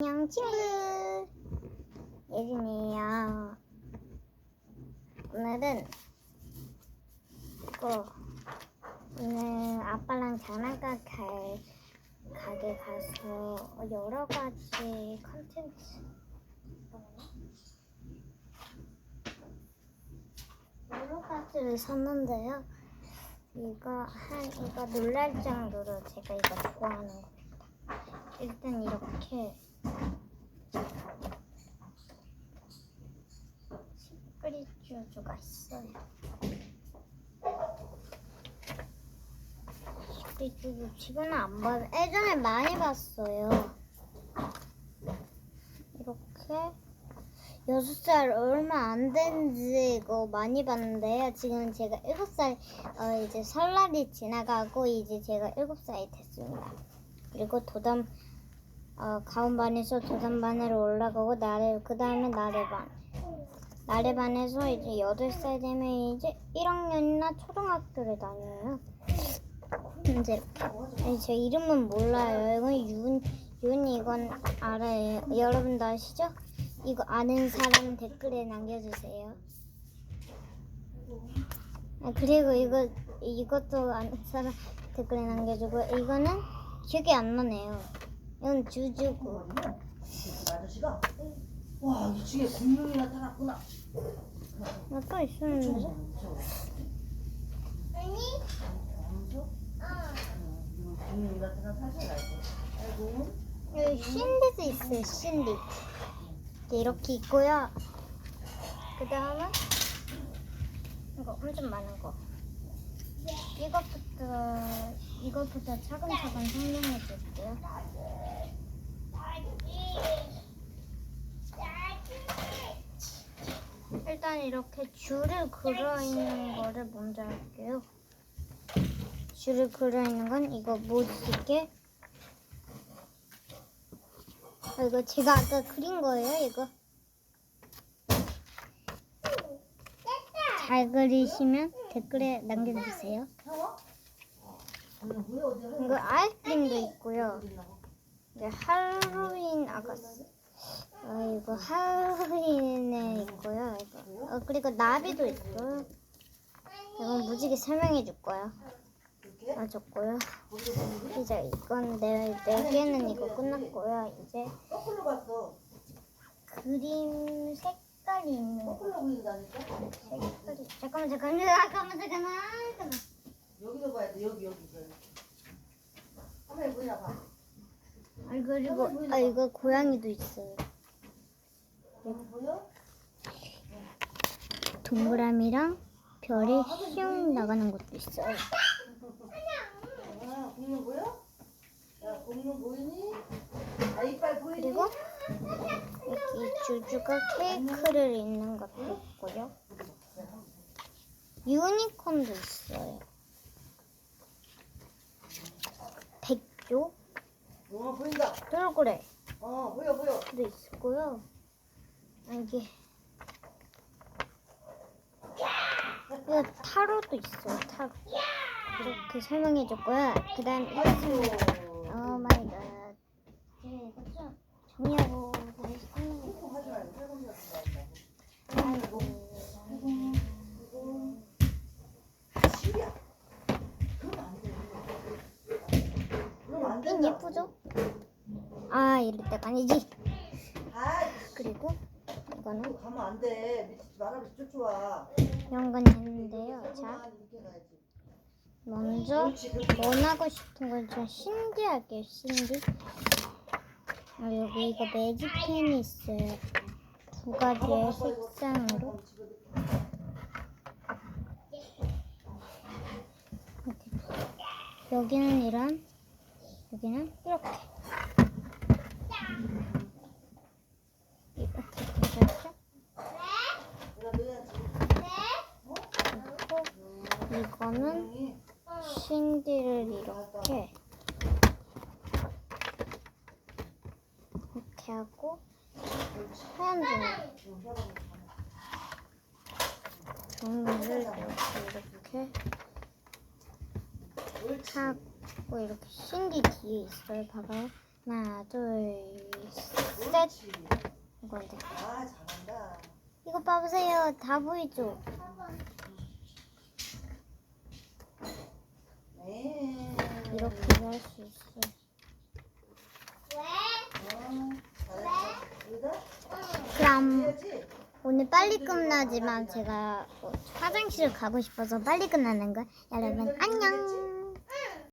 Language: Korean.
안녕 친구. 예진이에요. 오늘은 이거 오늘 아빠랑 장난감 갈 가게 가서 여러 가지 컨텐츠 여러 가지를 샀는데요. 이거 한 이거 놀랄 정도로 제가 이거 좋아하는 겁니다 일단 이렇게 시크릿주주가 있어요. 시크릿주주 지금은 안 봐요. 예전에 많이 봤어요. 이렇게 여섯 살 얼마 안 된지 이거 많이 봤는데요. 지금 제가 일곱 살 어, 이제 설날이 지나가고 이제 제가 일곱 살이 됐습니다. 그리고 도담 어, 가운반에서 도담반으로 올라가고 나래 그 다음에 나래반 나래반에서 이제 여덟 살 되면 이제 1학년이나 초등학교를 다녀요. 이제 제 이름은 몰라요. 이건 윤, 윤 이건 알아요. 여러분도 아시죠? 이거 아는 사람 댓글에 남겨주세요. 아, 그리고 이거 이것도 아는 사람 댓글에 남겨주고 이거는 기억이 안 나네요. 이건 주주고. 아저씨가? 와 2층에 공룡이 나타났구나. 나또 있었는데. 공룡이 나타나서 하지 말고 아이고. 여기 신디도 있어요. 신디 이렇게 있고요. 그 다음은 이거 엄청 많은 거. 이것부터 이것부터 차근차근 설명해 줄게요. 일단 이렇게 줄을 그려 있는 거를 먼저 할게요. 줄을 그려 있는 건 이거 못 쓸게. 아, 이거 제가 아까 그린 거예요, 이거. 잘 그리시면 댓글에 남겨주세요. 이거 아이스크림도 있고요. 이제 할로윈 아가씨. 어, 이거 할로윈에 있고요. 이거. 어, 그리고 나비도 있어요. 이건 무지개 설명해 줄 거야. 아, 게 이제 이건 네, 네 개는 이거 끝났고요. 이제 그림 색 깔이 있는 거. 거꾸로 보인다니까 색깔이 잠깐만 잠깐만 잠깐만 잠깐만 잠깐만. 여기도 봐야 돼 여기 여기 여기 한번 보이나 봐아 그리고 아 이거 고양이도 있어요. 여기 보여? 동그라미랑 별이 슝 나가는 것도 있어요. 아 공룡 보여? 야 공룡 보이니? 아 이빨 보이니? 그리고 여기 주주가 케이크를 있는 것도 있고요. 유니콘도 있어요. 백조 어 보인다 돌고래도 어 보여 보여 있고요. 아, 이게 이거 타로도 있어요. 타로 이렇게 설명해 줬고요. 그 다음 이것은 오 마이 갓. 제가 이거 좀 정리하고 안핀 된다 예쁘죠? 아 이럴 때가 아니지. 아 그리고 이거는 이거 가면 안 돼 미치지 말아서 쫓아와 이런 건 있는데요. 자, 먼저 원하고 싶은 건좀 신기할게요. 신기. 아, 여기 이거 매직 펜이 있어요. 두 가지의 색상으로. 여기는 이런, 여기는 이렇게. 이렇게 되셨죠? 그리고 이거는 신디를 이렇게 이렇게 하고 하얀 종이 종이를 이렇게 이렇게 하고 이렇게 신디 뒤에 있어요. 봐봐요. 하나, 둘, 아 잘한다. 이거 봐보세요. 다 보이죠? 네. 이렇게 할 수 있어요. 여기다 그럼. 오늘 빨리 끝나지만 제가 어, 화장실 가고 싶어서 빨리 끝나는 거 여러분 안녕.